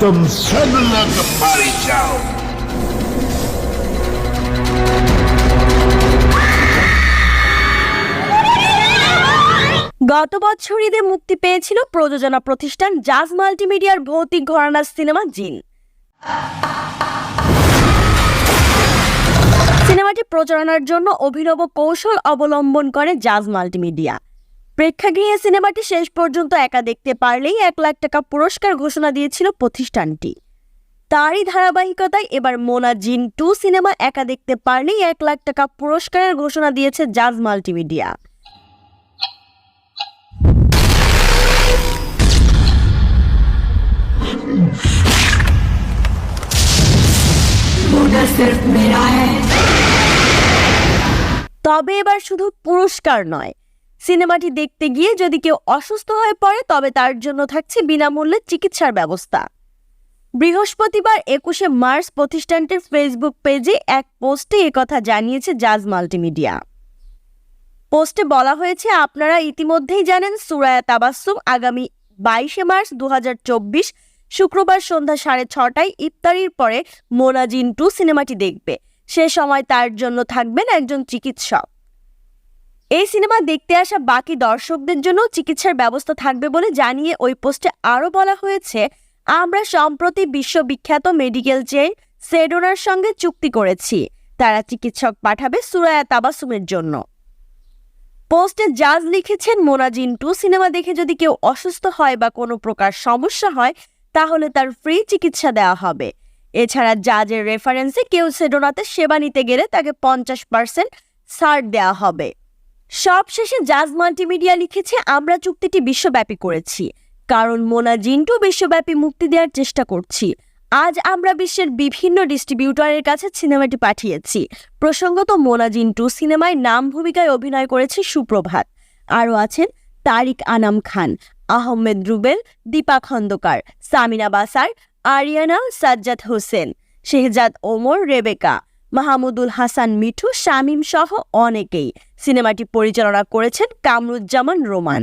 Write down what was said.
একদম বাড়ি যাও গত বছর ঈদে মুক্তি পেয়েছিল প্রযোজনা প্রতিষ্ঠান জাজ মাল্টিমিডিয়ার ভৌতিক ঘরানার সিনেমা জিন। সিনেমাটি প্রচারণার জন্য অভিনব কৌশল অবলম্বন করে জাজ মাল্টিমিডিয়া। প্রেক্ষাগৃহে সিনেমাটি শেষ পর্যন্ত একা দেখতে পারলেই এক লাখ টাকা পুরস্কার ঘোষণা দিয়েছিল প্রতিষ্ঠানটি। তারই ধারাবাহিকতায় এবার মোনা জিন টু সিনেমা একা দেখতে পারলেই এক লাখ টাকা পুরস্কারের ঘোষণা দিয়েছে জাজ মাল্টিমিডিয়া। তবে এবার শুধু পুরস্কার নয় সিনেমাটি দেখতে গিয়ে যদি কেউ অসুস্থ হয়ে পড়ে, তবে তার জন্য থাকছে বিনামূল্যে চিকিৎসার ব্যবস্থা। বৃহস্পতিবার একুশে মার্চ প্রতিষ্ঠানটির ফেসবুক পেজে এক পোস্টে একথা জানিয়েছে জাজ মাল্টিমিডিয়া। পোস্টে বলা হয়েছে, আপনারা ইতিমধ্যেই জানেন সুরায়া তাবাসসুম আগামী বাইশে মার্চ দু হাজার চব্বিশ শুক্রবার সন্ধ্যা সাড়ে ছটায় ইফতারির পরে মোনাজিন টু সিনেমাটি দেখবে। সে সময় তার জন্য থাকবেন একজন চিকিৎসক। এই সিনেমা দেখতে আসা বাকি দর্শকদের জন্য চিকিৎসার ব্যবস্থা থাকবে বলে জানিয়ে ওই পোস্টে আরও বলা হয়েছে, আমরা সম্প্রতি বিশ্ববিখ্যাত মেডিকেল চেইন সেডোনার সঙ্গে চুক্তি করেছি। তারা চিকিৎসক পাঠাবে সুরায়া তাবাসুমের জন্য। পোস্টে জাজ লিখেছেন, মোনাজিন টু সিনেমা দেখে যদি কেউ অসুস্থ হয় বা কোনো প্রকার সমস্যা হয়, তাহলে তার ফ্রি চিকিৎসা দেওয়া হবে। এছাড়া জাজের রেফারেন্সে কেউ সেডোনাতে সেবা নিতে গেলে তাকে পঞ্চাশ পার্সেন্ট ছাড় দেওয়া হবে। সবশেষে জাজ মাল্টিমিডিয়া লিখেছে, আমরা চুক্তিটি বিশ্বব্যাপী করেছি। কারণ মোনা জিন্টু বিশ্বব্যাপী মুক্তি দেওয়ার চেষ্টা করছি। আজ আমরা বিশ্বের বিভিন্ন ডিস্ট্রিবিউটরের কাছে সিনেমাটি পাঠিয়েছি। প্রসঙ্গত, মোনা জিন্টু সিনেমায় নাম ভূমিকায় অভিনয় করেছে সুপ্রভাত। আরও আছেন তারিক আনাম খান, আহমেদ রুবেল, দীপা খন্দকার, সামিনা বাসার, আরিয়ানা সাজ্জাদ হোসেন, শেহজাদ ওমর, রেবেকা। মাহমুদুল হাসান মিঠু শামীম সহ অনেকেই সিনেমাটি পরিচালনা করেছেন কামরুজ্জামান রোমান।